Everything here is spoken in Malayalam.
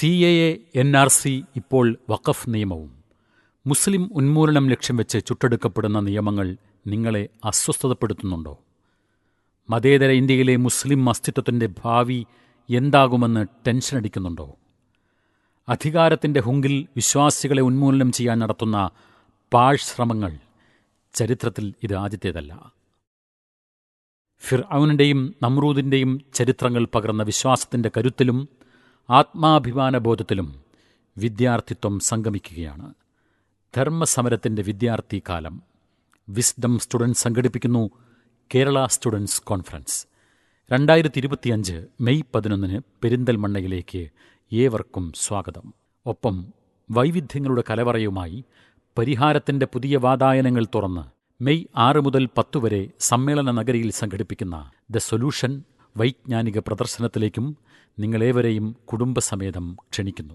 C A A N R C ഇപ്പോൾ വഖഫ് നിയമവും. മുസ്ലിം ഉന്മൂലനം ലക്ഷ്യം വെച്ച് ചുട്ടെടുക്കപ്പെടുന്ന നിയമങ്ങൾ നിങ്ങളെ അസ്വസ്ഥതപ്പെടുത്തുന്നുണ്ടോ? മതേതര ഇന്ത്യയിലെ മുസ്ലിം അസ്തിത്വത്തിന്റെ ഭാവി എന്താകുമെന്ന് ടെൻഷൻ അടിക്കുന്നുണ്ടോ? അധികാരത്തിന്റെ ഹുങ്കിൽ വിശ്വാസികളെ ഉന്മൂലനം ചെയ്യാൻ നടത്തുന്ന പാഴ് ശ്രമങ്ങൾ ചരിത്രത്തിൽ ഇത് ആദ്യത്തേതല്ല. ഫിർ അവനിന്റെയും നമ്രൂദിന്റെയും ചരിത്രങ്ങൾ പകർന്ന വിശ്വാസത്തിന്റെ കരുത്തിലും ആത്മാഭിമാനബോധത്തിലും വിദ്യാർത്ഥിത്വം സംഗമിക്കുകയാണ്. ധർമ്മസമരത്തിന്റെ വിദ്യാർത്ഥി കാലം വിസ്ഡം സ്റ്റുഡൻസ് സംഘടിപ്പിക്കുന്നു കേരള സ്റ്റുഡൻസ് കോൺഫറൻസ്. രണ്ടായിരത്തി ഇരുപത്തിയഞ്ച് മെയ് പതിനൊന്നിന് പെരിന്തൽമണ്ണയിലേക്ക് ഏവർക്കും സ്വാഗതം. ഒപ്പം വൈവിധ്യങ്ങളുടെ കലവറയുമായി പരിഹാരത്തിന്റെ പുതിയ വാതായനങ്ങൾ തുറന്ന് മെയ് ആറ് മുതൽ പത്ത് വരെ സമ്മേളന നഗരിയിൽ സംഘടിപ്പിക്കുന്ന ദ സൊല്യൂഷൻ വൈജ്ഞാനിക പ്രദർശനത്തിലേക്കും നിങ്ങളേവരെയും കുടുംബസമേതം ക്ഷണിക്കുന്നു.